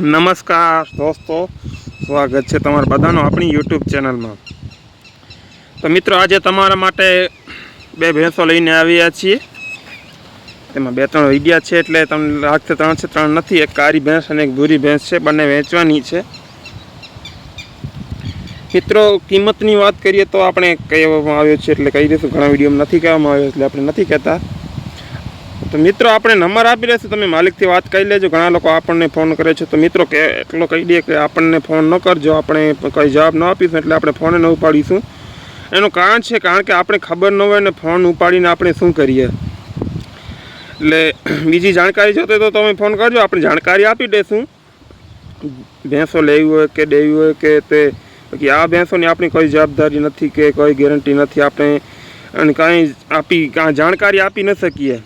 નમસ્કાર દોસ્તો, સ્વાગત છે તમારા બધાનો આપણી યુટ્યુબ ચેનલમાં. તો મિત્રો, આજે તમારા માટે બે ભેંસો લઈને આવ્યા છીએ. તેમાં બે ત્રણ વિડિયા છે એટલે તમને લાગશે ત્રણ છે, ત્રણ નથી. એક કારી ભેંસ અને એક ભૂરી ભેંસ છે. બંને વેચવાની છે. મિત્રો, કિંમતની વાત કરીએ તો આપણે કહેવામાં આવ્યો છે એટલે કહી દઈશું. ઘણા વિડીયોમાં નથી કહેવામાં આવ્યો, એટલે આપણે નથી કહેતા. તો મિત્રો, આપણે નંબર આપી રહેશે તમે માલિકથી વાત કરી લેજો. ઘણા લોકો આપણને ફોન કરે છે. તો મિત્રો, કે એટલો કહી દે કે આપણને ફોન ન કરજો. આપણે કંઈ જવાબ ન આપીશું, એટલે આપણે ફોન ન ઉપાડીશું. એનું કારણ છે, કારણ કે આપણે ખબર ન હોય ને ફોન ઉપાડીને આપણે શું કરીએ? એટલે બીજી જાણકારી જોતી તો તમે ફોન કરજો. આપણે જાણકારી આપી દઈશું. ભેંસો લેવી હોય કે દેવી હોય કે તે, બાકી આ ભેંસોની આપણી કોઈ જવાબદારી નથી કે કોઈ ગેરંટી નથી. આપણે અને કાંઈ આપી, કાંઈ જાણકારી આપી ન શકીએ.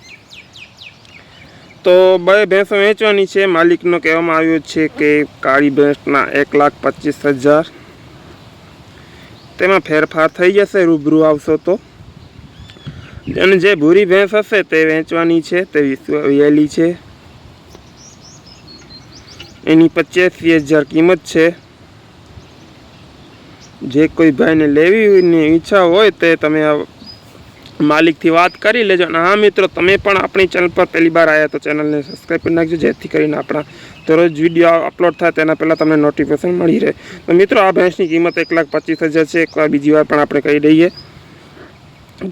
તો બે ભેંસો વેચવાની છે. માલિકનો કહેવામાં આવ્યો છે કે કાળી ભેંસના એક લાખ પચીસ હજાર. તેમાં ફેરફાર થઈ જશે, રૂબરૂ આવશો તો. અને જે ભૂરી ભેંસ હશે તે વેચવાની છે, તે વિયેલી છે. એની પચાસી હજાર કિંમત છે. જે કોઈ ભાઈને લેવી ઈચ્છા હોય તે તમે માલિકથી વાત કરી લેજો. અને હા મિત્રો, તમે પણ આપણી ચેનલ પર પહેલી વાર આવ્યા તો ચેનલને સબસ્ક્રાઈબ કરી નાખજો, જેથી કરીને આપણા દરરોજ વીડિયો અપલોડ થાય તેના પહેલાં તમને નોટિફિકેશન મળી રહે. તો મિત્રો, આ ભેંસની કિંમત એક લાખ પચીસ હજાર છે. એકવાર બીજી વાર પણ આપણે કહી દઈએ.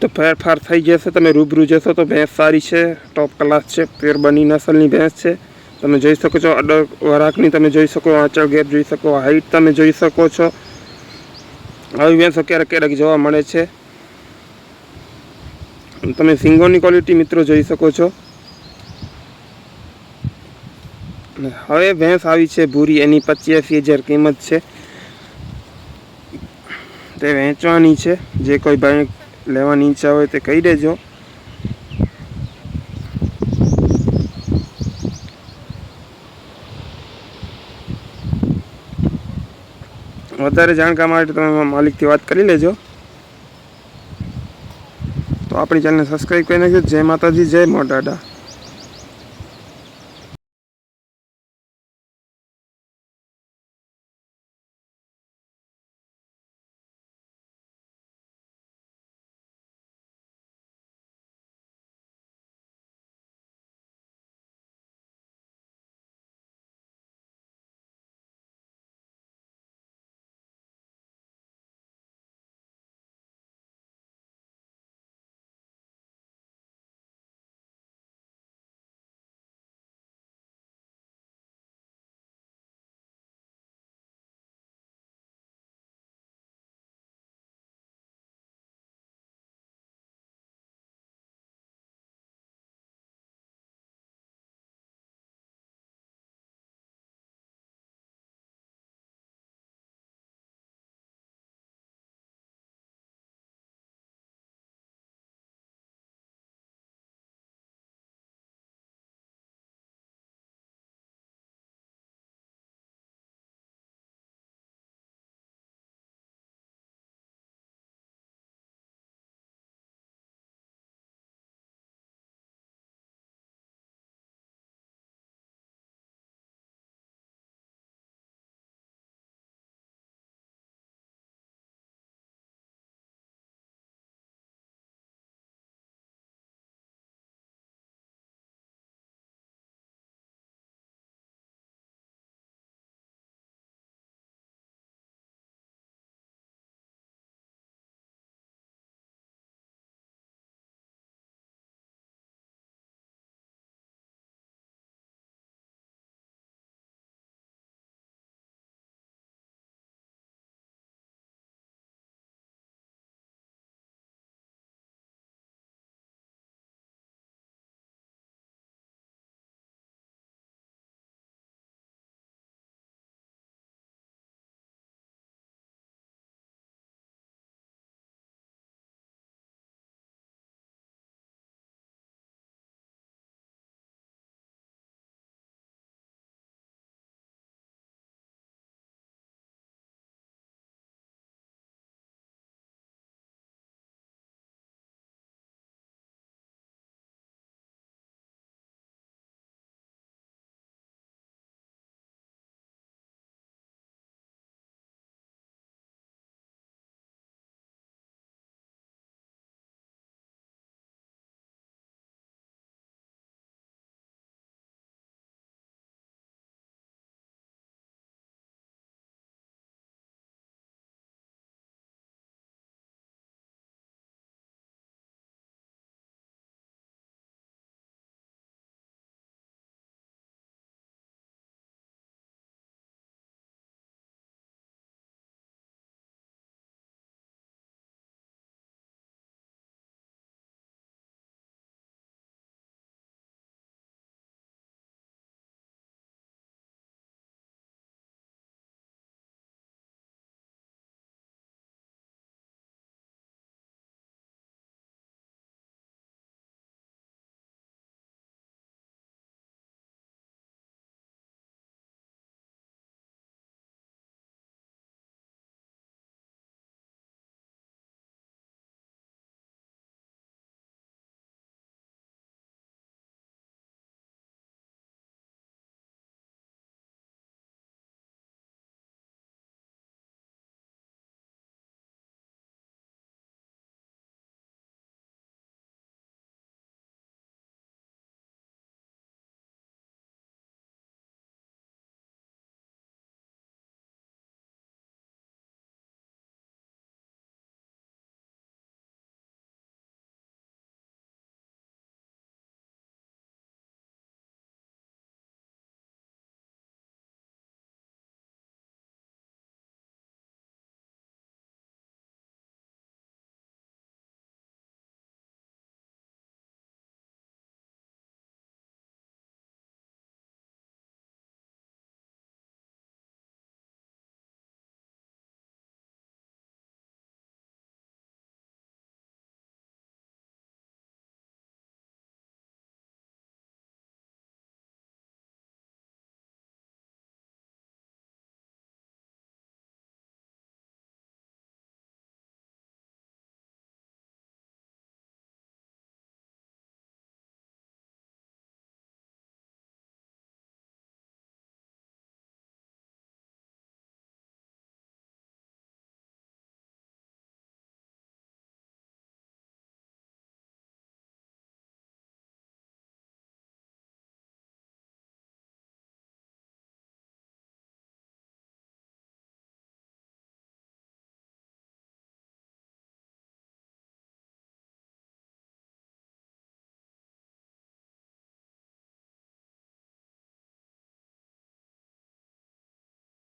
તો ફેરફાર થઈ જશે, તમે રૂબરૂ જશો તો ભેંસ સારી છે ટોપ ક્લાસ છે પ્યોર બની નસલની ભેંસ છે. તમે જોઈ શકો છો અડર વરાકની તમે જોઈ શકો, આંચળ ગેપ જોઈ શકો હાઈટ તમે જોઈ શકો છો. આવી ભેંસો ક્યારેક ક્યારેક જોવા મળે છે. તમે સિંગોની ક્વોલિટી મિત્રો જોઈ શકો છો. હવે ભેંસ આવી છે ભૂરી, એની પચ્યાસી હજાર કિંમત છે. તે વેચવાની છે, જે કોઈ ભાઈ લેવાની ઈચ્છા હોય તે કહી દેજો. વધારે જાણકારી માટે તમે માલિકથી વાત કરી લેજો. આપણી ચેનલને સબસ્ક્રાઈબ કરી નાખજો. જય માતાજી જય મોટાડા